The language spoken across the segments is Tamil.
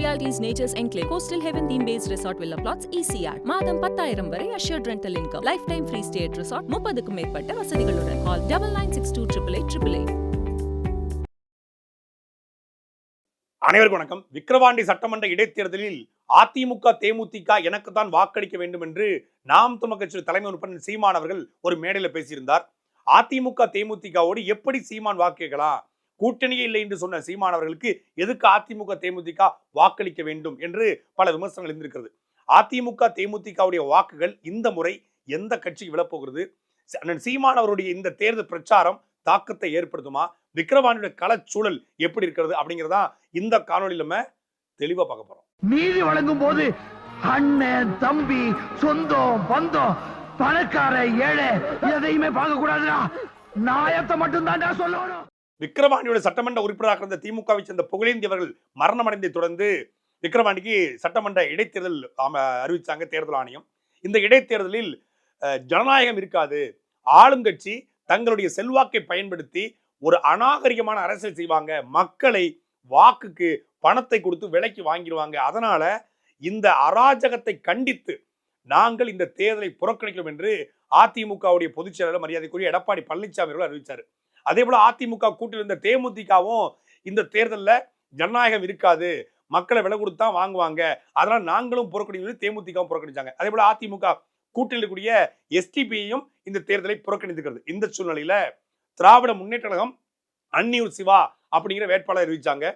Realities nature's enclave coastal heaven theme base resort villa plots ECR மாதம் பத்தாயிரம் வரை assured rental income lifetime free at resort முப்பதுக்கும் மேற்பட்ட வசதிகளுடன். Call double nine six two triple eight triple eight அனைவருக்கும் வணக்கம். விக்கிரவாண்டி சட்டமன்ற இடைத்தேர்தலில் அதிமுக தேமுதிக எனக்கு தான் வாக்களிக்க வேண்டும் என்று நாம் தமிழ் தலைமை உறுப்பினர் சீமான் அவர்கள் ஒரு மேடையில் பேசியிருந்தார். அதிமுக தேமுதிகவோடு எப்படி சீமான் வாக்கு கேட்கலாம் கூட்டணியே இல்லை என்று சொன்ன சீமான் அவர்களுக்கு எதுக்கு அதிமுக தேமுதிக வாக்களிக்க வேண்டும் என்று பல விமர்சனங்கள் இருந்திருக்கிறது. அதிமுக தேமுதிகவுடைய வாக்குகள் இந்த முறை எந்த கட்சிக்கு விழப்போகிறது? அண்ணன் சீமான் அவருடைய இந்த தேர்தல் பிரச்சாரம் தாக்கத்தை ஏற்படுத்துமா? விக்ரவாணியுடைய களச்சூழல் எப்படி இருக்கிறது அப்படிங்கிறதா இந்த காணொலியில் நம்ம தெளிவா பார்க்க போறோம். நீதி வழங்கும் போது அண்ணன் தம்பி சொந்தம் பந்தம் பணக்கார ஏழை எதையுமே பார்க்க கூடாதுடா நாயத்தை மட்டும் தான் சொல்லணும். விக்கிரவாண்டியோட சட்டமன்ற உறுப்பினராக இருந்த திமுகவை சேர்ந்த புகழேந்தி அவர்கள் மரணம் அடைந்ததை தொடர்ந்து விக்கிரவாண்டிக்கு சட்டமன்ற இடைத்தேர்தல் அறிவித்தாங்க தேர்தல் ஆணையம். இந்த இடைத்தேர்தலில் ஜனநாயகம் இருக்காது. ஆளுங்கட்சி தங்களுடைய செல்வாக்கை பயன்படுத்தி ஒரு அநாகரிகமான அரசியல் செய்வாங்க. மக்களை வாக்குக்கு பணத்தை கொடுத்து விலைக்கு வாங்கிடுவாங்க. அதனால இந்த அராஜகத்தை கண்டித்து நாங்கள் இந்த தேர்தலை புறக்கணிக்கிறோம் என்று அதிமுகவுடைய பொதுச் செயலாளர் மரியாதைக்குரிய எடப்பாடி பழனிசாமி அவர்கள் அறிவித்தார் அதே போல அதிமுக கூட்டில் இருந்த தேமுதிகவும் இந்த தேர்தலில் ஜனநாயகம் இருக்காது. மக்களை விலை கொடுத்தா வாங்குவாங்க. அதனால நாங்களும் புறக்கணிக்கிறது தேமுதிகவும் புறக்கணிச்சாங்க. அதே போல அதிமுக கூட்டில் இருக்கக்கூடிய எஸ்டிபியையும் இந்த தேர்தலை புறக்கணித்துக்கிறது. இந்த சூழ்நிலையில திராவிட முன்னேற்ற கழகம் அன்னியூர் சிவா அப்படிங்கிற வேட்பாளர் அறிவிச்சாங்க.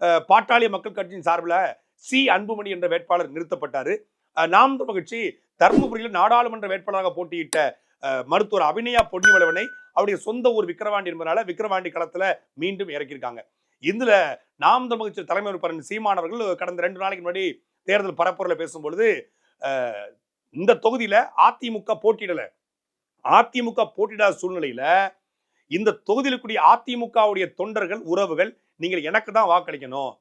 பாட்டாளிய பாட்டாளி மக்கள் கட்சியின் சார்பில் சி. அன்புமணி என்ற வேட்பாளர் நிறுத்தப்பட்டாரு. நாம் கட்சி தருமபுரியில் நாடாளுமன்ற வேட்பாளராக போட்டியிட்ட மருத்துவர் அபிநயா பொன்னிவளவனை அவருடைய சொந்த ஊர் விக்கிரவாண்டி என்பதனால விக்கிரவாண்டி களத்துல மீண்டும் இறக்கியிருக்காங்க. இதுல நாம் தமிழ்ச்சி தலைமை உறுப்பினர் சீமான் அவர்கள் கடந்த ரெண்டு நாளைக்கு முன்னாடி தேர்தல் பரப்புரையில பேசும்பொழுது இந்த தொகுதியில அதிமுக போட்டியிடல. அதிமுக போட்டியிடாத சூழ்நிலையில இந்த தொகுதியில் இருக்கக்கூடிய அதிமுகவுடைய தொண்டர்கள் உறவுகள் நீங்கள் எனக்கு தான் வாக்களிக்கணும்.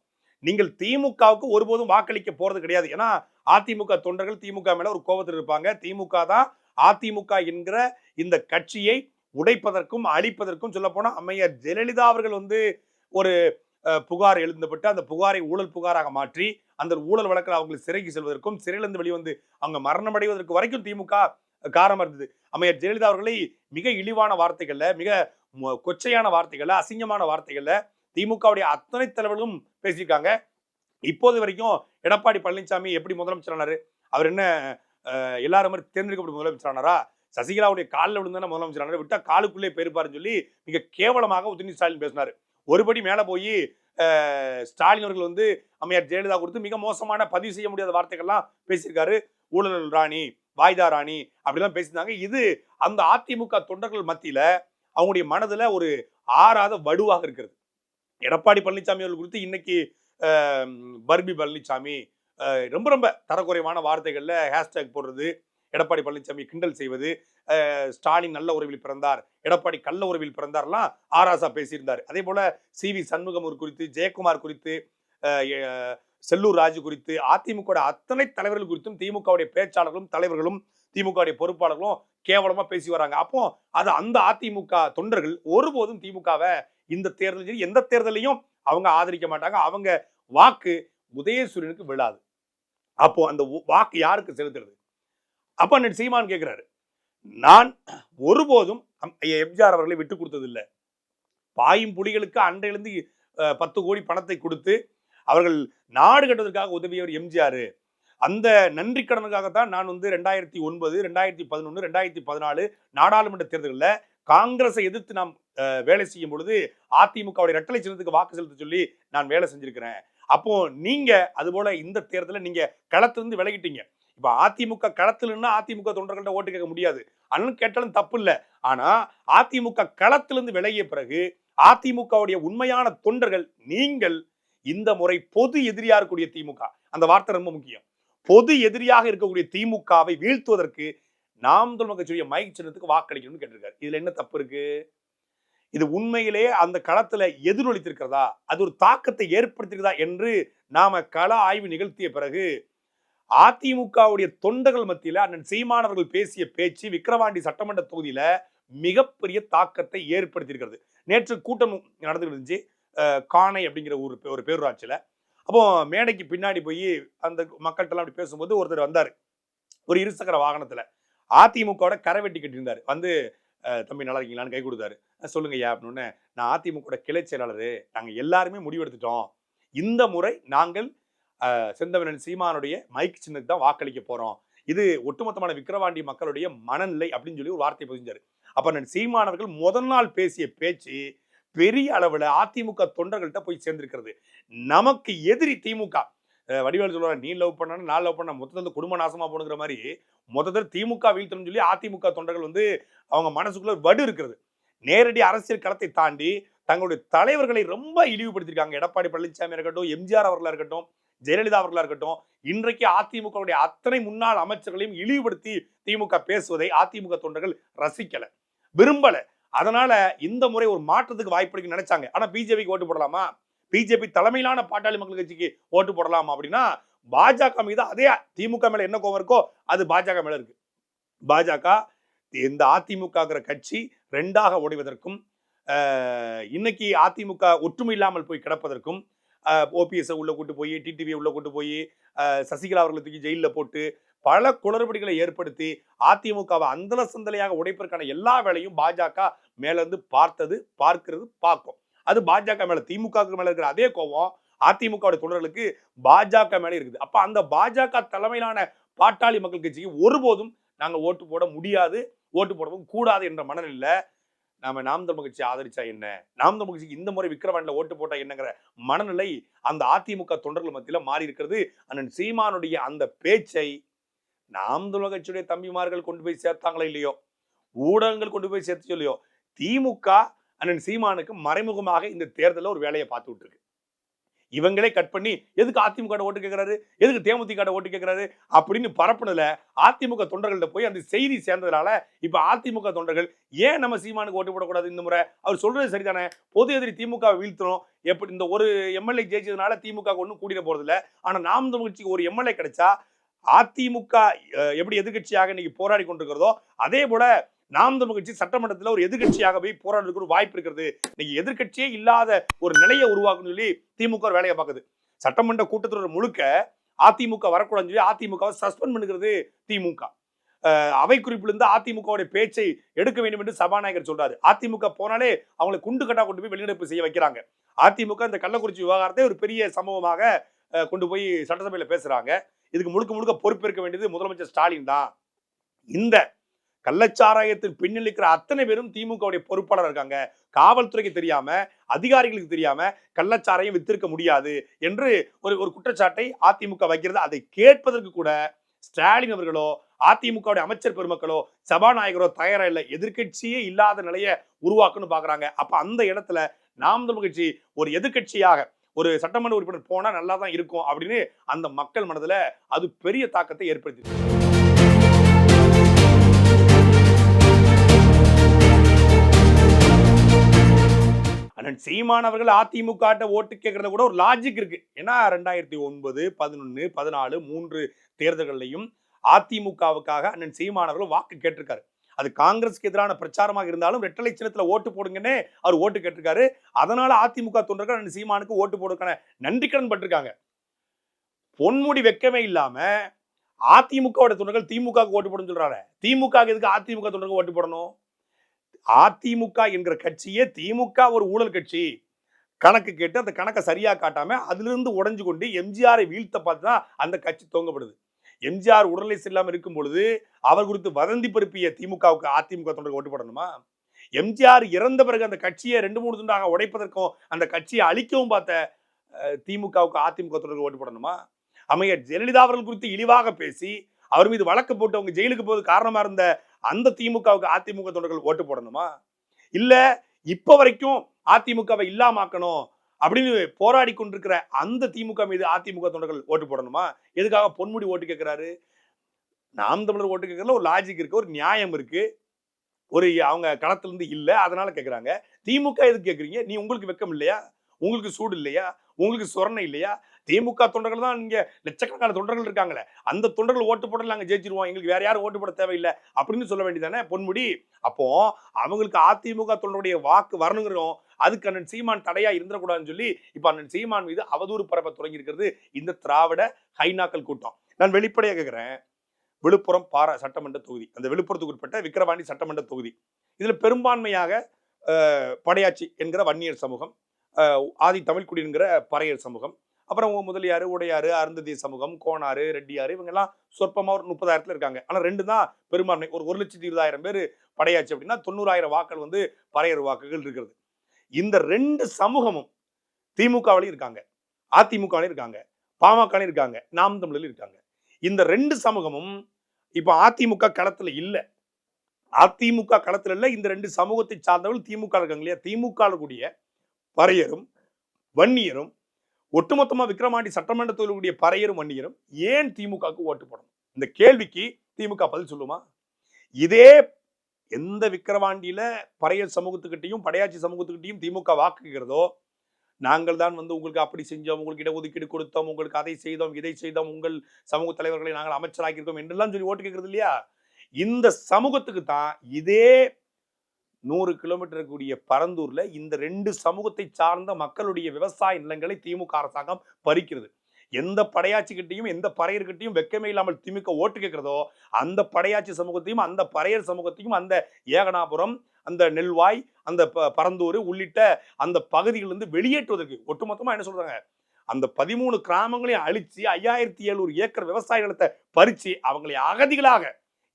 நீங்கள் திமுகவுக்கு ஒருபோதும் வாக்களிக்க போறது கிடையாது. ஏன்னா அதிமுக தொண்டர்கள் திமுக மேல ஒரு கோபத்தில் இருப்பாங்க. திமுக தான் அதிமுக என்கிற இந்த கட்சியை உடைப்பதற்கும் அழிப்பதற்கும் சொல்ல அம்மையார் ஜெயலலிதா அவர்கள் வந்து ஒரு புகார் எழுந்தப்பட்டு அந்த புகாரை ஊழல் புகாராக மாற்றி அந்த ஊழல் வழக்கில் அவங்களை சிறைக்கு செல்வதற்கும் சிறையிலிருந்து வெளிவந்து அவங்க மரணமடைவதற்கு வரைக்கும் திமுக காரணம் இருந்தது. அம்மையார் ஜெயலலிதா அவர்களை மிக இழிவான வார்த்தைகள்ல மிக மொ- கொச்சையான வார்த்தைகள்ல அசிங்கமான வார்த்தைகள்ல திமுகவுடைய அத்தனை தலைவர்களும் பேசியிருக்காங்க. இப்போது வரைக்கும் எடப்பாடி பழனிசாமி எப்படி முதலமைச்சரானாரு அவர் என்ன எல்லாரும் மாதிரி தேர்ந்தெடுக்கப்பட்ட முதலமைச்சரானாரா? சசிகலாவுடைய காலில் விழுந்தான முதலமைச்சரானாரு? விட்டா காலுக்குள்ளே போயிருப்பாருன்னு சொல்லி மிக கேவலமாக உதயநிதி ஸ்டாலின் பேசினார். ஒருபடி மேலே போய் ஸ்டாலின் அவர்கள் வந்து அம்மையார் ஜெயலலிதா கொடுத்து மிக மோசமான பதிவு செய்ய முடியாத வார்த்தைகள்லாம் பேசியிருக்காரு. ஊழல் ராணி வாய்தா ராணி அப்படிலாம் பேசியிருந்தாங்க. இது அந்த அதிமுக தொண்டர்கள் மத்தியில அவங்களுடைய மனதுல ஒரு ஆறாத வடுவாக இருக்கிறது. எடப்பாடி பழனிசாமி அவர்கள் குறித்து இன்னைக்கு பர்பி பழனிசாமி ரொம்ப ரொம்ப தரக்குறைவான வார்த்தைகளில் ஹேஷ்டேக் போடுறது எடப்பாடி பழனிசாமி கிண்டல் செய்வது ஸ்டாலின் நல்ல உறவில் பிறந்தார் எடப்பாடி கள்ள உறவில் பிறந்தார்லாம் ஆராசா பேசியிருந்தார். அதே போல் சி வி சண்முகம் குறித்து ஜெயக்குமார் குறித்து செல்லூர் ராஜு குறித்து அதிமுக அத்தனை தலைவர்கள் குறித்தும் திமுகவுடைய பேச்சாளர்களும் தலைவர்களும் திமுகவுடைய பொறுப்பாளர்களும் கேவலமாக பேசி வராங்க. அப்போ அது அந்த அதிமுக தொண்டர்கள் ஒருபோதும் திமுகவை இந்த தேர்தல் சரி எந்த தேர்தலையும் அவங்க ஆதரிக்க மாட்டாங்க. அவங்க வாக்கு உதயசூரியனுக்கு விழாது. அப்போ அந்த வாக்கு யாருக்கு செலுத்துறது? அப்போ அண்ணன் சீமான் கேட்குறாரு நான் ஒருபோதும் ஐயா எம்ஜிஆர் அவர்களை விட்டு கொடுத்ததில்லை. பாயும் புலிகளுக்கு அன்றையிலிருந்து பத்து கோடி பணத்தை கொடுத்து அவர்கள் நாடு கட்டுவதற்காக உதவியவர் எம்ஜிஆர். அந்த நன்றி கடனுக்காகத்தான் நான் வந்து ரெண்டாயிரத்தி ஒன்பது ரெண்டாயிரத்தி பதினொன்று ரெண்டாயிரத்தி பதினாலு நாடாளுமன்ற தேர்தலில் காங்கிரஸை எதிர்த்து நாம் வேலை செய்யும் பொழுது அதிமுகவுடைய ரெட்டலை சின்னத்துக்கு வாக்கு செலுத்த சொல்லி நான் வேலை செஞ்சிருக்கிறேன். அப்போ நீங்க அதுபோல இந்த தேர்தலில் நீங்க களத்திலிருந்து விலகிட்டீங்க. இப்ப அதிமுக களத்திலிருந்து அதிமுக தொண்டர்கள்ட்ட ஓட்டு கேட்க முடியாது. அண்ணன் கேட்டாலும் தப்பு இல்லை ஆனா அதிமுக களத்திலிருந்து விலகிய பிறகு அதிமுகவுடைய உண்மையான தொண்டர்கள் நீங்கள் இந்த முறை பொது எதிரியா இருக்கக்கூடிய திமுக. அந்த வார்த்தை ரொம்ப முக்கியம். பொது எதிரியாக இருக்கக்கூடிய திமுகவை வீழ்த்துவதற்கு நாம் தமிழ் கட்சியுடைய மைக் சின்னத்துக்கு வாக்களிக்கணும்னு கேட்டிருக்காரு. இதுல என்ன தப்பு இருக்கு? இது உண்மையிலேயே அந்த களத்துல எதிரொலித்திருக்கிறதா? அது ஒரு தாக்கத்தை ஏற்படுத்தியிருக்கதா என்று நாம கள ஆய்வு நிகழ்த்திய பிறகு அதிமுகவுடைய தொண்டர்கள் மத்தியில அண்ணன் சீமானவர்கள் பேசிய பேச்சு விக்கிரவாண்டி சட்டமன்ற தொகுதியில மிகப்பெரிய தாக்கத்தை ஏற்படுத்தியிருக்கிறது. நேற்று கூட்டம் நடந்துட்டு இருந்துச்சு. காணை அப்படிங்கிற ஒரு ஒரு பேரூராட்சியில. அப்போ மேடைக்கு பின்னாடி போய் அந்த மக்கள்கிட்ட அப்படி பேசும்போது ஒருத்தர் வந்தார். ஒரு இருசக்கர வாகனத்துல. அதிமுகவோட கரை வெட்டி கட்டியிருந்தார். வந்து தம்பி நல்லா இருக்கீங்களான்னு கை கொடுத்தாரு. சொல்லுங்க ஐயா அப்படின்னு நான் அதிமுக கிளை செயலாளர். நாங்கள் எல்லாருமே முடிவெடுத்துட்டோம். இந்த முறை நாங்கள் செந்தமிழன் சீமானுடைய மைக் சின்னத்துக்கு தான் வாக்களிக்க போறோம். இது ஒட்டுமொத்தமான விக்கிரவாண்டி மக்களுடைய மனநிலை அப்படின்னு சொல்லி ஒரு வார்த்தை பதிஞ்சாரு. அப்ப நான் சீமானவர்கள் முதல் நாள் பேசிய பேச்சு பெரிய அளவில் அதிமுக தொண்டர்கள்ட்ட போய் சேர்ந்திருக்கிறது. நமக்கு எதிரி திமுக. வடிவேல் சொல்லுவாங்க நீ லவ் பண்ணா நான் லவ் பண்ண மொத்தத்தில் வந்து குடும்ப நாசமாக போனுங்கிற மாதிரி மொத்தத்தில் திமுக வீழ்த்தணும்னு சொல்லி அதிமுக தொண்டர்கள் வந்து அவங்க மனசுக்குள்ள ஒரு வடு இருக்கிறது. நேரடி அரசியல் களத்தை தாண்டி தங்களுடைய தலைவர்களை ரொம்ப இழிவுபடுத்தியிருக்காங்க. எடப்பாடி பழனிசாமி இருக்கட்டும் எம்ஜிஆர் அவர்களாக இருக்கட்டும் ஜெயலலிதா அவர்களாக இருக்கட்டும் இன்றைக்கு அதிமுகவுடைய அத்தனை முன்னாள் அமைச்சர்களையும் இழிவுபடுத்தி திமுக பேசுவதை அதிமுக தொண்டர்கள் ரசிக்கல விரும்பல. அதனால இந்த முறை ஒரு மாற்றத்துக்கு வாய்ப்பு இருக்குன்னு நினைச்சாங்க. ஆனா பிஜேபிக்கு ஓட்டு போடலாமா? பிஜேபி தலைமையிலான பாட்டாளி மக்கள் கட்சிக்கு ஓட்டு போடலாமா அப்படின்னா பாஜக மீது அதே திமுக மேல என்ன கோவம் இருக்கோ அது பாஜக மேல இருக்கு. பாஜக இந்த அதிமுகங்கிற கட்சி ரெண்டாக உடைவதற்கும் இன்னைக்கு அதிமுக ஒற்றுமை இல்லாமல் போய் கிடப்பதற்கும் ஓபிஎஸ் உள்ள கூட்டு போய் டிடிவி உள்ள கூட்டு போய் சசிகலா அவர்களை தூக்கி ஜெயிலில் போட்டு பல குளறுபடிகளை ஏற்படுத்தி அதிமுகவை அந்தல சந்தலையாக உடைப்பதற்கான எல்லா வேலையும் பாஜக மேலேருந்து பார்த்தது பார்க்கிறது பார்க்கும். அது பாஜக மேல திமுக மேல இருக்கிற அதே கோபம் அதிமுக தொண்டர்களுக்கு பாஜக மேல இருக்குது. அப்ப அந்த பாஜக தலைமையிலான பாட்டாளி மக்கள் கட்சிக்கு ஒருபோதும் நாங்கள் ஓட்டு போட முடியாது ஓட்டு போடவும் கூடாது என்ற மனநிலையில நாம நாம் தமிழ் கட்சி ஆதரிச்சா என்ன? நாம் தமிழ் கட்சிக்கு இந்த முறை விக்கிரவாண்டில ஓட்டு போட்டா என்னங்கிற மனநிலை அந்த அதிமுக தொண்டர்கள் மத்தியில மாறி இருக்கிறது. அண்ணன் சீமானுடைய அந்த பேச்சை நாம் தமிழ் கட்சியுடைய தம்பிமார்கள் கொண்டு போய் சேர்த்தாங்களோ இல்லையோ? ஊடகங்கள் கொண்டு போய் சேர்த்து இல்லையோ? திமுக அண்ணன் சீமானுக்கு மறைமுகமாக இந்த தேர்தலில் ஒரு வேலையை பார்த்து விட்டுருக்கு. இவங்களே கட் பண்ணி எதுக்கு அதிமுக ஓட்டு கேட்கிறாரு எதுக்கு தேமுதிக ஓட்டு கேட்கிறாரு அப்படின்னு பரப்புனதுல அதிமுக தொண்டர்கள்ட்ட போய் அந்த செய்தி சேர்ந்ததுனால இப்ப அதிமுக தொண்டர்கள் ஏன் நம்ம சீமானுக்கு ஓட்டு போடக்கூடாது இந்த முறை? அவர் சொல்றது சரிதானே? பொது எதிரி திமுக வீழ்த்தணும். எப்படி இந்த ஒரு எம்எல்ஏ ஜெயிச்சதுனால திமுக ஒன்றும் கூட்டிட போறது இல்லை ஆனா நாம் தமிழ்ச்சிக்கு ஒரு எம்எல்ஏ கிடைச்சா அதிமுக எப்படி எதிர்கட்சியாக இன்னைக்கு போராடி கொண்டிருக்கிறதோ அதே போல நாம் தமிழ் கட்சி சட்டமன்றத்தில் ஒரு எதிர்கட்சியாக போய் போராடுறதுக்கு ஒரு வாய்ப்பு இருக்கிறது. இன்னைக்கு எதிர்க்கட்சியே இல்லாத ஒரு நிலையை உருவாக்கணும்னு சொல்லி திமுக ஒரு வேலையை பார்க்குது. சட்டமன்ற கூட்டத்தொடர் முழுக்க அதிமுக வரக்கூடாதுன்னு சொல்லி அதிமுகவை சஸ்பெண்ட் பண்ணுகிறது திமுக. அவை குறிப்பிலிருந்து அதிமுகவுடைய பேச்சை எடுக்க வேண்டும் என்று சபாநாயகர் சொல்றாரு. அதிமுக போனாலே அவங்களை குண்டு கட்டா கொண்டு போய் வெளிநடப்பு செய்ய வைக்கிறாங்க. அதிமுக இந்த கள்ளக்குறிச்சி விவகாரத்தை ஒரு பெரிய சம்பவமாக கொண்டு போய் சட்டசபையில் பேசுறாங்க. இதுக்கு முழுக்க முழுக்க பொறுப்பேற்க வேண்டியது முதலமைச்சர் ஸ்டாலின் தான். இந்த கள்ளச்சாராயத்தின் பின்னில் இருக்கிற அத்தனை பேரும் திமுகவுடைய பொறுப்பாளர் இருக்காங்க. காவல்துறைக்கு தெரியாம அதிகாரிகளுக்கு தெரியாம கள்ளச்சாராயம் வித்திருக்க முடியாது என்று ஒரு ஒரு குற்றச்சாட்டை அதிமுக வைக்கிறது. அதை கேட்பதற்கு கூட ஸ்டாலின் அவர்களோ அதிமுகவுடைய அமைச்சர் பெருமக்களோ சபாநாயகரோ தயாரா இல்லை. எதிர்க்கட்சியே இல்லாத நிலையை உருவாக்கணும்னு பாக்குறாங்க. அப்ப அந்த இடத்துல நாம் தமிழ் கட்சி ஒரு எதிர்க்கட்சியாக ஒரு சட்டமன்ற உறுப்பினர் போனா நல்லா தான் இருக்கும் அப்படின்னு அந்த மக்கள் மனதுல அது பெரிய தாக்கத்தை ஏற்படுத்தி அண்ட் சீமான் அவர்கள் அதிமுக ஓட்டு கேட்கறத கூட ஒரு லாஜிக் இருக்கு. ஏன்னா ரெண்டாயிரத்தி ஒன்பது பதினொன்று பதினாலு மூன்று தேர்தல்கள்லையும் அதிமுகவுக்காக அண்ணன் சீமான் அவர்கள் வாக்கு கேட்டிருக்காரு. அது காங்கிரஸ்க்கு எதிரான பிரச்சாரமாக இருந்தாலும் ரெட்டலை சின்னத்தில் ஓட்டு போடுங்கன்னே அவர் ஓட்டு கேட்டிருக்காரு. அதனால அதிமுக தொண்டர்கள் அண்ணன் சீமானுக்கு ஓட்டு போடுறதுக்கான நன்றிக்கடன் பட்டிருக்காங்க. பொன்முடி வெக்கமே இல்லாம அதிமுகவோட தொண்டர்கள் திமுகவுக்கு ஓட்டு போடணும்னு சொல்றாரு. திமுக எதுக்கு அதிமுக தொண்டர்கள் ஓட்டு போடணும்? அதிமுக என்கிற கட்சியே திமுக ஒரு ஊழல் கட்சி. கணக்கு கேட்டு அந்த கணக்கை சரியா காட்டாம அதிலிருந்து உடைஞ்சு கொண்டு எம்ஜிஆரை வீழ்த்த பார்த்து தான் அந்த கட்சி தோங்கப்படுது எம்ஜிஆர் உடல்நிலை சரியில்லாம இருக்கும் பொழுது அவர் குறித்து வதந்தி பிறப்பிய திமுகவுக்கு அதிமுக தொண்டர்கள் ஓட்டு போடணுமா? எம்ஜிஆர் இறந்த பிறகு அந்த கட்சியை ரெண்டு மூணு துண்டாக உடைப்பதற்கும் அந்த கட்சியை அழிக்கவும் பார்த்த திமுகவுக்கு அதிமுக தொண்டர்கள் ஓட்டு போடணுமா? அமைய ஜெயலலிதா அவர்கள் குறித்து இழிவாக பேசி அவர் மீது வழக்கு போட்டு அவங்க ஜெயிலுக்கு போவது காரணமா இருந்த அந்த திமுகவுக்கு அதிமுக தொண்டர்கள் ஓட்டு போடணுமா? இல்ல இப்ப வரைக்கும் அதிமுகவை இல்லாமாக்கணும் அப்படின்னு போராடி கொண்டிருக்கிற அந்த திமுக மீது அதிமுக தொண்டர்கள் ஓட்டு போடணுமா? எதுக்காக பொன்முடி ஓட்டு கேட்கிறாரு நாம் தமிழர் ஓட்டு கேட்கறதுல ஒரு லாஜிக் இருக்கு ஒரு நியாயம் இருக்கு. ஒரு அவங்க களத்துல இருந்து இல்ல அதனால கேக்குறாங்க. திமுக எதுக்கு கேட்குறீங்க நீ உங்களுக்கு வெக்கம் இல்லையா உங்களுக்கு சூடு இல்லையா? உங்களுக்கு சொரணை இல்லையா? திமுக தொண்டர்கள் தான் இங்கே லட்சக்கணக்கான தொண்டர்கள் இருக்காங்களே. அந்த தொண்டர்கள் ஓட்டு போட நாங்கள் ஜெயிச்சிருவோம். எங்களுக்கு வேற யாரும் ஓட்டு போட தேவையில்லை அப்படின்னு சொல்ல வேண்டியதானே பொன்முடி? அப்போ அவங்களுக்கு அதிமுக தொண்டருடைய வாக்கு வரணுங்கிறோம். அதுக்கு அண்ணன் சீமான் தடையா இருந்துடக்கூடாதுன்னு சொல்லி இப்போ அண்ணன் சீமான் மீது அவதூறு பரப்ப தொடங்கி இருக்கிறது இந்த திராவிட ஹைனாக்கள் கூட்டம். நான் வெளிப்படையாக கேட்குறேன் விழுப்புரம் பாரா சட்டமன்ற தொகுதி அந்த விழுப்புரத்துக்கு உட்பட்ட விக்கிரவாணி சட்டமன்ற தொகுதி. இதில் பெரும்பான்மையாக படையாச்சி என்கிற வன்னியர் சமூகம் ஆதி தமிழ்குடிங்கிற பறையர் சமூகம். அப்புறம் உங்க முதலியாரு உடையாறு அருந்ததி சமூகம் கோனாறு ரெட்டியாறு இவங்க எல்லாம் சொற்பமா ஒரு முப்பதாயிரத்துல இருக்காங்க. ஆனா ரெண்டு தான் பெரும்பான்மை. ஒரு ஒரு லட்சத்தி இருபதாயிரம் பேர் படையாச்சு அப்படின்னா தொண்ணூறாயிரம் வாக்கள் வந்து பறையர் வாக்குகள் இருக்கிறது. இந்த ரெண்டு சமூகமும் திமுகவிலையும் இருக்காங்க. அதிமுகவிலையும் இருக்காங்க. பாமகலையும் இருக்காங்க. நாம் தமிழிலும் இருக்காங்க. இந்த ரெண்டு சமூகமும் இப்ப அதிமுக களத்துல இல்ல. அதிமுக களத்துல இல்ல. இந்த ரெண்டு சமூகத்தை சார்ந்தவர்கள் திமுக இருக்காங்க இல்லையா? திமுக கூடிய பறையரும் வன்னியரும் ஒட்டுமொத்தமாக விக்ரமாண்டி சட்டமன்ற தொகுதியுடைய பறையரும் வன்னியரும் ஏன் திமுகவுக்கு ஓட்டு போடணும்? இந்த கேள்விக்கு திமுக பதில் சொல்லுமா? இதே எந்த விக்கிரவாண்டியில பறையர் சமூகத்துக்கிட்டையும் படையாட்சி சமூகத்துக்கிட்டையும் திமுக வாக்குகிறதோ நாங்கள் தான் வந்து உங்களுக்கு அப்படி செஞ்சோம் உங்களுக்கு இடஒதுக்கீடு கொடுத்தோம் உங்களுக்கு அதை செய்தோம் இதை செய்தோம் உங்கள் சமூக தலைவர்களை நாங்கள் அமைச்சராக்கியிருக்கோம் என்றெல்லாம் சொல்லி ஓட்டு கேட்கறது இல்லையா? இந்த சமூகத்துக்கு தான் இதே நூறு கிலோமீட்டர் கூடிய பரந்தூர்ல இந்த ரெண்டு சமூகத்தை சார்ந்த மக்களுடைய விவசாய நிலங்களை திமுக அரசாங்கம் பறிக்கிறது. எந்த படையாட்சிக்கிட்டையும் எந்த பறையர்கிட்டையும் வெக்கமே இல்லாமல் திமுக ஓட்டு கேட்கிறதோ அந்த படையாட்சி சமூகத்தையும் அந்த பறையர் சமூகத்தையும் அந்த ஏகனாபுரம் அந்த நெல்வாய் அந்த ப- பரந்தூர் உள்ளிட்ட அந்த பகுதிகளிலிருந்து வெளியேற்றுவதற்கு ஒட்டுமொத்தமாக என்ன சொல்றாங்க? அந்த பதிமூணு கிராமங்களையும் அழிச்சு ஐயாயிரத்தி எழுநூறு ஏக்கர் விவசாய நிலத்தை பறிச்சு அவங்களை அகதிகளாக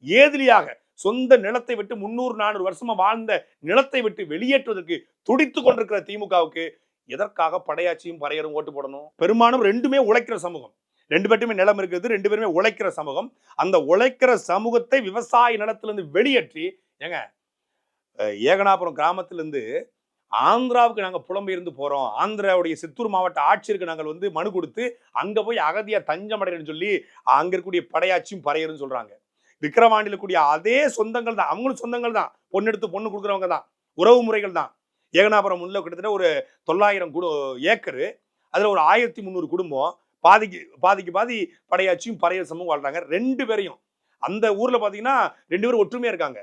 ஏதிலியாக சொந்த நிலத்தை விட்டு முன்னூறு நானூறு வருஷமா வாழ்ந்த நிலத்தை விட்டு வெளியேற்றுவதற்கு துடித்து கொண்டிருக்கிற திமுகவுக்கு எதற்காக படையாட்சியும் பறையரும் ஓட்டு போடணும்? பெரும்பாலும் ரெண்டுமே உழைக்கிற சமூகம். ரெண்டு பேருமே நிலம் இருக்குது ரெண்டு பேருமே உழைக்கிற சமூகம். அந்த உழைக்கிற சமூகத்தை விவசாய நிலத்திலிருந்து வெளியேற்றி ஏங்க ஏகனாபுரம் கிராமத்திலிருந்து ஆந்திராவுக்கு நாங்கள் புலம்பெயர்ந்து போகிறோம் ஆந்திராவுடைய சித்தூர் மாவட்ட ஆட்சியருக்கு நாங்கள் வந்து மனு கொடுத்து அங்கே போய் அகதியாக தஞ்சமடைன்னு சொல்லி அங்கே இருக்கக்கூடிய படையாட்சியும் பறையருன்னு சொல்கிறாங்க விக்கிரவாண்டியில் கூடிய அதே சொந்தங்கள் தான் அவங்களும் சொந்தங்கள் தான் பொண்ணு எடுத்து பொண்ணு கொடுக்குறவங்க தான் உறவு முறைகள் தான் ஏகனாபுரம் உள்ள கிட்டத்தட்ட ஒரு தொள்ளாயிரம் குடு ஏக்கரு. அதில் ஒரு ஆயிரத்தி முந்நூறு குடும்பம். பாதிக்கு பாதிக்கு பாதி படையாச்சியும் பறையர் சமூகம் வாழ்றாங்க. ரெண்டு பேரையும். அந்த ஊரில் பார்த்தீங்கன்னா ரெண்டு பேரும் ஒற்றுமையாக இருக்காங்க.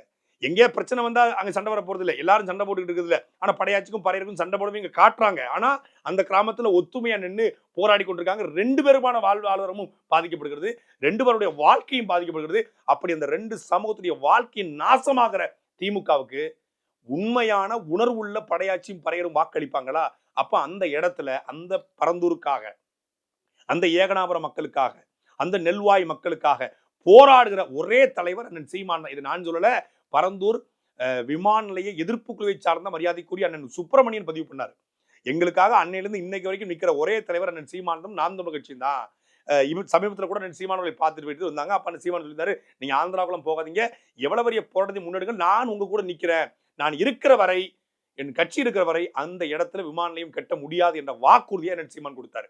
எங்கேயே பிரச்சனை வந்தா அங்க சண்டை வர போறது இல்லை எல்லாரும் சண்டை போட்டுக்கிட்டு இருக்குது இல்ல ஆனா படையாட்சிக்கும் பறையருக்கும் சண்டை போடவும் இங்க காட்டுறாங்க. ஆனா அந்த கிராமத்துல ஒத்துமையா நின்று போராடி கொண்டிருக்காங்க. ரெண்டு பேருமான வாழ்வாதாரமும் பாதிக்கப்படுகிறது. ரெண்டு பேருடைய வாழ்க்கையும் பாதிக்கப்படுகிறது. அப்படி அந்த ரெண்டு சமூகத்துடைய வாழ்க்கையின் நாசமாகிற திமுகவுக்கு உண்மையான உணர்வுள்ள படையாட்சியும் பறையரும் வாக்களிப்பாங்களா? அப்ப அந்த இடத்துல அந்த பரந்தூருக்காக அந்த ஏகனாபுரம் மக்களுக்காக அந்த நெல்வாய் மக்களுக்காக போராடுகிற ஒரே தலைவர் அண்ணன் சீமான் இது நான் சொல்லல. பரந்தூர் விமான நிலைய எதிர்ப்பு குழுவை சார்ந்த மரியாதைக்குரிய அண்ணன் சுப்பிரமணியன் பதிவு பண்ணார். எங்களுக்காக அன்னையிலிருந்து இன்னைக்கு வரைக்கும் நிக்கிற ஒரே தலைவர் அண்ணன் சீமானந்தம் நாம் தமிழ் கட்சியும் தான். சமீபத்தில் கூட அண்ணன் சீமானவர்களை பார்த்துட்டு போயிட்டு வந்தாங்க. அப்ப அண்ணன் சீமான் சொல்லியிருந்தாரு நீங்க ஆந்திராக்குளம் போகாதீங்க. எவ்வளவு பெரிய போராட்டத்தை முன்னெடுங்க. நான் உங்க கூட நிக்கிறேன். நான் இருக்கிற வரை என் கட்சி இருக்கிற வரை அந்த இடத்துல விமான நிலையம் கட்ட முடியாது என்ற வாக்குறுதியை அண்ணன் சீமான் கொடுத்தாரு.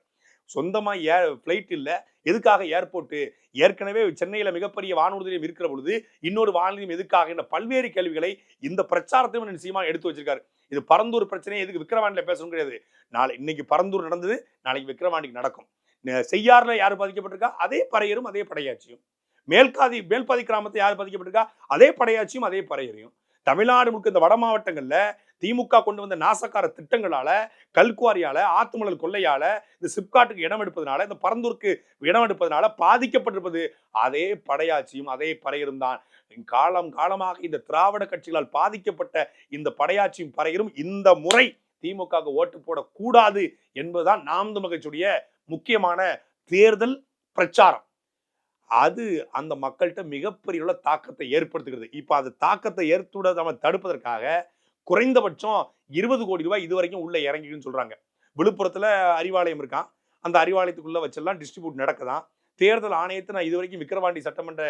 சொந்தமாக ஏர் ஃப்ளைட் இல்லை. எதுக்காக ஏர்போர்ட்டு ஏற்கனவே சென்னையில் மிகப்பெரிய வானூர்தி நிலையம் இருக்கிற பொழுது இன்னொரு வானூர்தி நிலையம் எதுக்காக? என்ற பல்வேறு கேள்விகளை இந்த பிரச்சாரத்தையும் அண்ணன் எடுத்து வச்சிருக்காரு. இது பரந்தூர் பிரச்சனையை எதுக்கு விக்கிரவாண்டில பேசணும் கிடையாது. நாளை இன்னைக்கு பரந்தூர் நடந்தது நாளைக்கு விக்கிரவாண்டிக்கு நடக்கும். நெ- செய்யாறுல யார் பாதிக்கப்பட்டிருக்கா? அதே பறையரும் அதே படையாட்சியும். மேல்காதி மேல்பாதி கிராமத்தை யார் பாதிக்கப்பட்டிருக்கா? அதே படையாட்சியும் அதே பறையரையும். தமிழ்நாடு முழுக்க இந்த வட மாவட்டங்களில் திமுக கொண்டு வந்த நாசக்கார திட்டங்களால கல்குவாரியால ஆத்துமணல் கொள்ளையால இந்த சிப்காட்டுக்கு இடம் எடுப்பதனால இந்த பரந்தூருக்கு இடம் எடுப்பதனால பாதிக்கப்பட்டிருப்பது அதே படையாட்சியும் அதே பறையரும் தான். காலம் காலமாக இந்த திராவிட கட்சிகளால் பாதிக்கப்பட்ட இந்த படையாட்சியும் பறையரும் இந்த முறை திமுக ஓட்டு போடக்கூடாது என்பதுதான் நாம் தமிழ் முக்கியமான தேர்தல் பிரச்சாரம். அது அந்த மக்கள்கிட்ட மிகப்பெரிய உள்ள தாக்கத்தை ஏற்படுத்துகிறது. இப்போ அது தாக்கத்தை ஏற்பட நம்ம தடுப்பதற்காக குறைந்தபட்சம் இருபது கோடி ரூபாய் இது வரைக்கும் உள்ள இறங்கிக்குன்னு சொல்றாங்க. விழுப்புரத்துல அறிவாலயம் இருக்கான் அந்த அறிவாலயத்துக்குள்ள வச்செல்லாம் டிஸ்ட்ரிபியூட் நடக்குதான் தேர்தல் ஆணையத்தை நான் இது வரைக்கும் விக்கிரவாண்டி சட்டமன்ற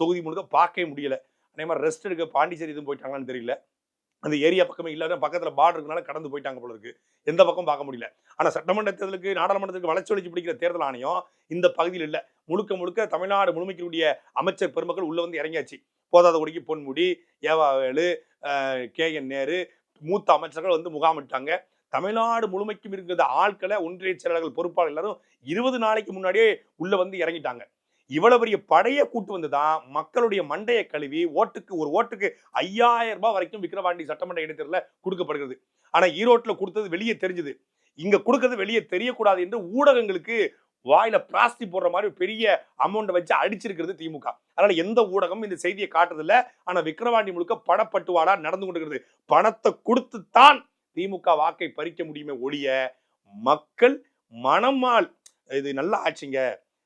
தொகுதி முழுக்க பார்க்கவே முடியல. அதே மாதிரி ரெஸ்ட் எடுக்க பாண்டிச்சேரி எதுவும் போயிட்டாங்களான்னு தெரியல. அந்த ஏரியா பக்கமே இல்லாத பக்கத்துல பார்டர் இருக்கனால கடந்து போயிட்டாங்க போல இருக்கு. எந்த பக்கம் பார்க்க முடியல. ஆனா சட்டமன்ற தேர்தலுக்கு நாடாளுமன்றத்துக்கு வளர்ச்சி பிடிக்கிற தேர்தல் ஆணையம் இந்த பகுதியில் இல்ல. முழுக்க முழுக்க தமிழ்நாடு முழுமைக்குரிய அமைச்சர் பெருமக்கள் உள்ள வந்து இறங்கியாச்சு. போதாத குடிக்கு பொன்முடி ஏவாவேலு கே. என். நேரு மூத்த அமைச்சர்கள் வந்து முகாமிட்டாங்க தமிழ்நாடு முழுமைக்கும் இருக்கிற ஆட்களை ஒன்றிய செயலாளர்கள் பொறுப்பாளர் எல்லாரும் இருபது நாளைக்கு முன்னாடியே உள்ள வந்து இறங்கிட்டாங்க. இவ்வளவு பெரிய படைய கூட்டு வந்துதான் மக்களுடைய மண்டையை கழுவி ஓட்டுக்கு ஒரு ஓட்டுக்கு ஐயாயிரம் ரூபாய் வரைக்கும் விக்கிரவாண்டி சட்டமன்ற இடைத்தேர்தல கொடுக்கப்படுகிறது. ஆனா ஈரோட்டில் கொடுத்தது வெளியே தெரிஞ்சது. இங்க கொடுக்கறது வெளியே தெரியக்கூடாது என்று ஊடகங்களுக்கு வாயில பிராஸ்தி போடுற மாதிரி ஒரு பெரிய அமௌண்ட்டை வச்சு அடிச்சிருக்கிறது திமுக. அதனால எந்த ஊடகம் இந்த செய்தியை காட்டுறதில்ல. ஆனா விக்கிரவாண்டி முழுக்க பணப்பட்டுவாடா நடந்து கொண்டிருக்கிறது. பணத்தை கொடுத்துத்தான் திமுக வாக்கை பறிக்க முடியுமே ஒழிய மக்கள் மனமால் இது நல்லா ஆச்சுங்க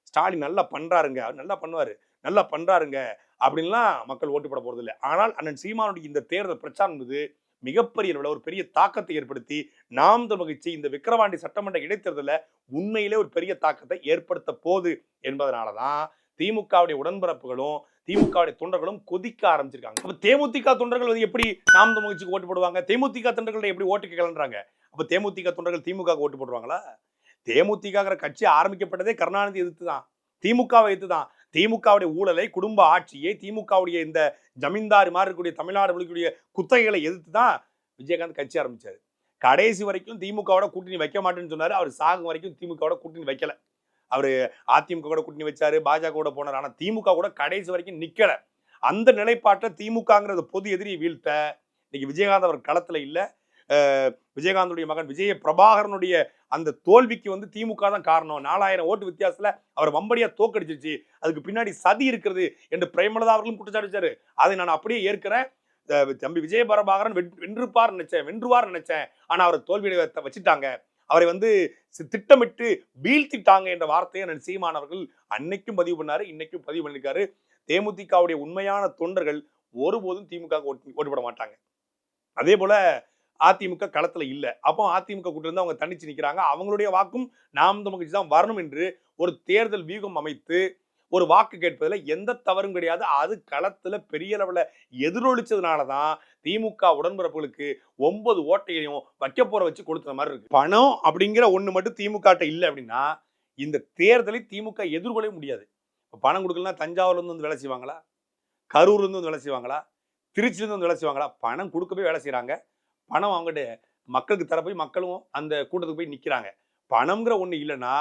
ஸ்டாலின் நல்லா பண்றாருங்க. அவர் நல்லா பண்ணுவாரு. நல்லா பண்றாருங்க. அப்படின்லாம் மக்கள் ஓட்டு போட போறது இல்லை ஆனால் அண்ணன் சீமானுடைய இந்த தேர்தல் பிரச்சாரம் இது மிகப்பெரிய அளவில் ஒரு பெரிய தாக்கத்தை ஏற்படுத்தி நாம் மகிழ்ச்சி இந்த விக்கிரவாண்டி சட்டமன்ற இடைத்தேர்தலில் உண்மையிலே ஒரு பெரிய தாக்கத்தை ஏற்படுத்த போகுது என்பதனால தான் திமுகவுடைய உடன்பரப்புகளும் திமுகவுடைய தொண்டர்களும் கொதிக்க ஆரம்பிச்சிருக்காங்க. அப்ப தேமுதிக தொண்டர்கள் வந்து எப்படி நாம் மகிழ்ச்சிக்கு ஓட்டு போடுவாங்க? தேமுதிக தொண்டர்கள் எப்படி ஓட்டுக்கு கேட்கலன்றாங்க அப்ப தேமுதிக தொண்டர்கள் திமுக ஓட்டு போடுவாங்களா? தேமுதிகங்கிற கட்சி ஆரம்பிக்கப்பட்டதே கருணாநிதி எதிர்த்து தான் திமுகவை எதிர்த்து தான் திமுகவுடைய ஊழலை குடும்ப ஆட்சியை திமுகவுடைய இந்த ஜமீன்தார் மாதிரி இருக்கக்கூடிய தமிழ்நாடு முழுக்கக்கூடிய குத்தகைகளை எதிர்த்து தான் விஜயகாந்த் கட்சி ஆரம்பித்தார் கடைசி வரைக்கும் திமுகவோட கூட்டணி வைக்க மாட்டேன்னு சொன்னார். அவர் சாகும் வரைக்கும் திமுகவோட கூட்டணி வைக்கல. அவர் அதிமுக கூட கூட்டணி வச்சாரு பாஜக கூட போனார். ஆனால் திமுக கூட கடைசி வரைக்கும் நிற்கலை அந்த நிலைப்பாட்டை திமுகங்கிறது பொது எதிரியை வீழ்த்த இன்னைக்கு விஜயகாந்த் அவர் களத்தில் இல்லை. விஜயகாந்தனுடைய விஜயகாந்துடைய மகன் விஜய பிரபாகரனுடைய அந்த தோல்விக்கு வந்து திமுக தான் காரணம். நாலாயிரம் ஓட்டு வித்தியாசத்தில் அவர் வம்படியா தோக்கடிச்சிருச்சு. அதுக்கு பின்னாடி சதி இருக்கிறது என்று பிரேமலதா அவர்களும் குற்றச்சாட்டு வச்சாரு. அதை நான் அப்படியே ஏற்கிறேன். தம்பி விஜய பிரபாகரன் வென்றுப்பார் நினைச்சேன் வென்றுவார் நினைச்சேன். ஆனா அவர் தோல்வி வச்சுட்டாங்க. அவரை வந்து திட்டமிட்டு வீழ்த்திட்டாங்க என்ற வார்த்தையை நான் சீமானவர்கள் அன்னைக்கும் பதிவு பண்ணாரு இன்னைக்கும் பதிவு பண்ணிருக்காரு. தேமுதிகவுடைய உண்மையான தொண்டர்கள் ஒருபோதும் திமுக ஓட்டு ஓட்டு போட மாட்டாங்க. அதே போல அதிமுக களத்தில் இல்லை. அப்போ அதிமுக கூட்டு அவங்க தனிச்சு நிற்கிறாங்க அவங்களுடைய வாக்கும் நாம் தமிழ் தான் வரணும் என்று ஒரு தேர்தல் வியூகம் அமைத்து ஒரு வாக்கு கேட்பதில் எந்த தவறும் கிடையாது. அது களத்தில் பெரிய அளவில் எதிரொலிச்சதுனால தான் திமுக உடன்பிறப்புகளுக்கு ஒன்பது ஓட்டையையும் வைக்க போற வச்சு கொடுத்த மாதிரி இருக்கு. பணம் அப்படிங்கிற ஒன்று மட்டும் திமுக இல்லை அப்படின்னா இந்த தேர்தலை திமுக எதிர்கொள்ளவே முடியாது. இப்போ பணம் கொடுக்கலாம் தஞ்சாவூர்லேருந்து வந்து வேலை செய்வாங்களா? கரூர்லேருந்து வந்து வேலை செய்வாங்களா? திருச்சியிலேருந்து வந்து வேலை செய்வாங்களா? பணம் கொடுக்கவே வேலை செய்கிறாங்க பணம் அவங்ககிட்ட மக்களுக்கு தர போய் மக்களும் அந்த கூட்டத்துக்கு போய் நிற்கிறாங்க பணம்ங்கிற ஒன்று இல்லைன்னா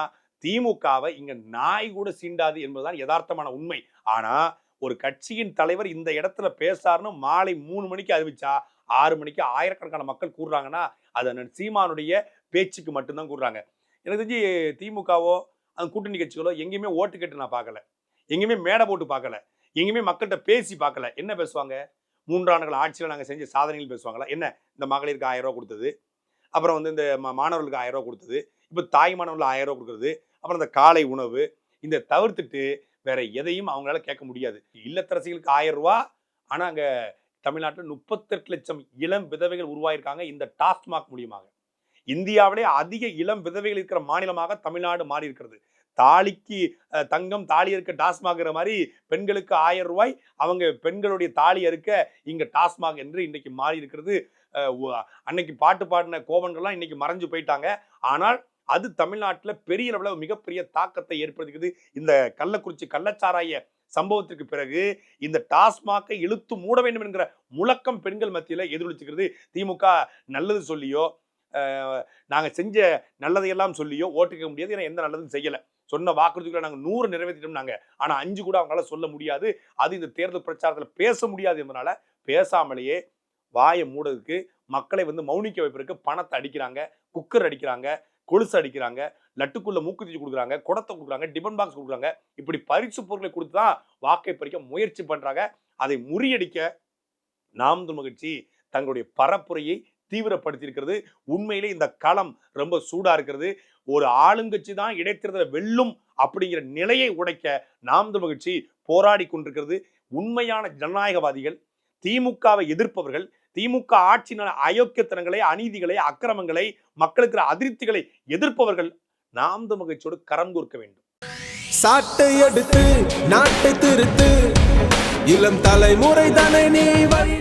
திமுகவை இங்கே நாய் கூட சீண்டாது என்பதுதான் யதார்த்தமான உண்மை. ஆனால் ஒரு கட்சியின் தலைவர் இந்த இடத்துல பேசாருன்னு மாலை மூணு மணிக்கு அறிவிச்சா ஆறு மணிக்கு ஆயிரக்கணக்கான மக்கள் கூடுறாங்கன்னா அது சீமானுடைய பேச்சுக்கு மட்டும்தான் கூடுறாங்க. எனக்கு தெரிஞ்சு திமுகவோ அந்த கூட்டணி கட்சிகளோ எங்கேயுமே ஓட்டு கேட்டு நான் பார்க்கல. எங்கேயுமே மேடை போட்டு பார்க்கல. எங்கேயுமே மக்கள்கிட்ட பேசி பார்க்கல. என்ன பேசுவாங்க? மூன்றாண்டுகள் ஆட்சியில் நாங்கள் செஞ்ச சாதனைகள் பேசுவாங்களா? என்ன? இந்த மகளிருக்கு ஆயிரம் ரூபா கொடுத்தது. அப்புறம் வந்து இந்த மா- மாணவர்களுக்கு ஆயிரம் ரூபா கொடுத்தது. இப்போ தாய் மாணவர்களுக்கு ஆயிரம் ரூபா கொடுக்குறது. அப்புறம் இந்த காலை உணவு. இந்த தவிர்த்துட்டு வேற எதையும் அவங்களால கேட்க முடியாது. இல்லத்தரசிகளுக்கு ஆயிரம் ரூபா. ஆனால் அங்கே தமிழ்நாட்டில் முப்பத்தெட்டு லட்சம் இளம் விதவைகள் உருவாயிருக்காங்க இந்த டாஸ்மாக் மூலியமாக. இந்தியாவிலே அதிக இளம் விதவைகள் இருக்கிற மாநிலமாக தமிழ்நாடு மாறி இருக்கிறது தாலிக்கு தங்கம் தாலி இருக்க டாஸ்மாகிற மாதிரி பெண்களுக்கு ஆயிரம் ரூபாய் அவங்க பெண்களுடைய தாலி அறுக்க இங்க டாஸ்மாக் என்று இன்னைக்கு மாறி இருக்கிறது. அன்னைக்கு பாட்டு பாடின கோவன்கள்லாம் இன்னைக்கு மறைஞ்சு போயிட்டாங்க. ஆனால் அது தமிழ்நாட்டில் பெரிய அளவில் மிகப்பெரிய தாக்கத்தை ஏற்படுத்துகிறது இந்த கள்ளக்குறிச்சி கள்ளச்சாராய சம்பவத்திற்கு பிறகு இந்த டாஸ்மாக்கை இழுத்து மூட வேண்டும் என்கிற முழக்கம் பெண்கள் மத்தியில் எதிரொலிச்சுக்கிறது. திமுக நல்லது சொல்லியோ நாங்கள் செஞ்ச நல்லதையெல்லாம் சொல்லியோ ஓட்டுக்க முடியாது. ஏன்னா எந்த நல்லதும் செய்யலை. சொன்ன வாக்குறுதிகளை நாங்கள் நூறு நிறைவேற்றிட்டோம்னாங்க ஆனால் அஞ்சு கூட அவங்களால சொல்ல முடியாது. அது இந்த தேர்தல் பிரச்சாரத்தில் பேச முடியாது என்பதனால பேசாமலேயே வாயை மூடதுக்கு மக்களை வந்து மௌனிக்க வைப்பதற்கு பணத்தை அடிக்கிறாங்க குக்கர் அடிக்கிறாங்க கொலுசு அடிக்கிறாங்க லட்டுக்குள்ள மூக்குத்தி கொடுக்குறாங்க குடத்தை கொடுக்குறாங்க டிபன் பாக்ஸ் கொடுக்குறாங்க. இப்படி பரிசு பொருட்களை கொடுத்து தான் வாக்கை பறிக்க முயற்சி பண்றாங்க. அதை முறியடிக்க நாம் தமிழ் கட்சி தங்களுடைய பரப்புரையை தீவிரப்படுத்தியிருக்கிறது. உண்மையிலே இந்த களம் ரொம்ப சூடா இருக்கிறது. ஒரு ஆளுங்கட்சி தான் இடைத்தேர்தலை வெல்லும் அப்படிங்கிற நிலையை உடைக்க நாம் தமிழ் கட்சி போராடி கொண்டிருக்கிறது. உண்மையான ஜனநாயகவாதிகள் திமுகவை எதிர்ப்பவர்கள் திமுக ஆட்சியின அயோக்கியத்தனங்களை அநீதிகளை அக்கிரமங்களை மக்களுக்கு அதிருப்திகளை எதிர்ப்பவர்கள் நாம் மகிழ்ச்சியோடு கரம் கோர்க்க வேண்டும். சாட்டை எடுத்து நாட்டை திருத்து இளம் தலைமுறை தானே நீ வழி